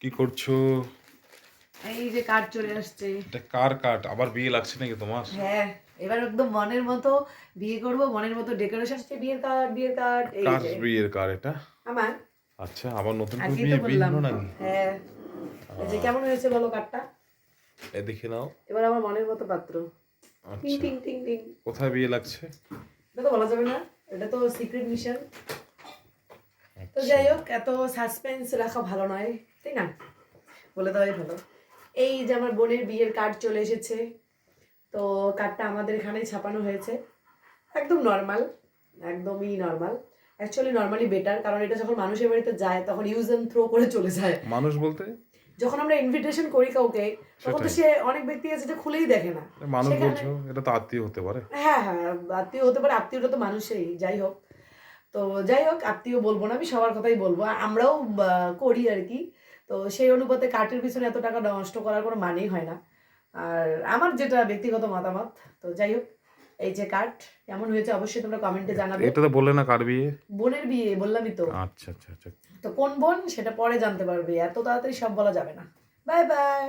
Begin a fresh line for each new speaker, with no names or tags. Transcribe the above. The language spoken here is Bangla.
কি করছ?
এই যে কার্ড চলে আসছে।
এটা কার কাট আবার বিয়ে লাগছে নাকি তোমার?
হ্যাঁ এবার একদম মনের মতো বিয়ে করব মনের মতো ডেকোরেশন আসছে বিয়ের কার্ড বিয়ের কার্ড এই
কার বিয়ের কার এটা?
আমার?
আচ্ছা আবার নতুন করে বিয়ে বিয়ে হলো নাকি?
হ্যাঁ। এই যে কেমন হয়েছে বলো কার্ডটা
এ দেখে নাও।
এবার আমার মনের মতো পাত্র। টিং
আচ্ছা।
টিং টিং টিং।
কোথায় বিয়ে লাগছে?
এটা তো বলা যাবে না। এটা তো সিক্রেট মিশন তো। যাই হোক এত সাসপেন্স রাখা ভালো নয় তাই না? বলে দেওয়াই ভালো। এই যে আমার বোনের বিয়ের কার্ড চলে এসেছে তো কার্ডটা আমাদের এখানেই ছাপানো হয়েছে। একদম নর্মাল একদমই নর্মাল অ্যাকচুয়ালি নর্মালি বেটার কারণ এটা যখন মানুষের বাড়িতে যায় তখন ইউজ অ্যান্ড থ্রো করে চলে যায়।
মানুষ বলতে?
যখন আমরা ইনভিটেশন করি কাউকে তখন তো সে অনেক ব্যক্তি আছে যে খুলেই দেখে না।
মানুষ বলছো এটা তো আত্মীয় হতে পারে।
হ্যাঁ হ্যাঁ আত্মীয় হতে পারে আত্মীয়টা তো মানুষেরই যাই হোক। তো যাই হোক আত্মীয় বলব না আমি সবার কথাই বলব। আমরাও করি আর কি। তো সেই অনুপাতে কার্টের পিছনে এত টাকা নষ্ট করার কোনো মানেই হয় না। আর আমার যেটা ব্যক্তিগত মতামত তো যাই হোক এই যে কার্ড কেমন হয়েছে অবশ্যই তোমরা কমেন্টে জানাবে।
এটা তো বললে না কার বিয়ে?
বোনের বিয়ে বললামই তো।
আচ্ছা আচ্ছা আচ্ছা।
তো কোন বোন সেটা পরে জানতে পারবে। এত তাড়াতাড়ি সব বলা যাবে না। Bye bye.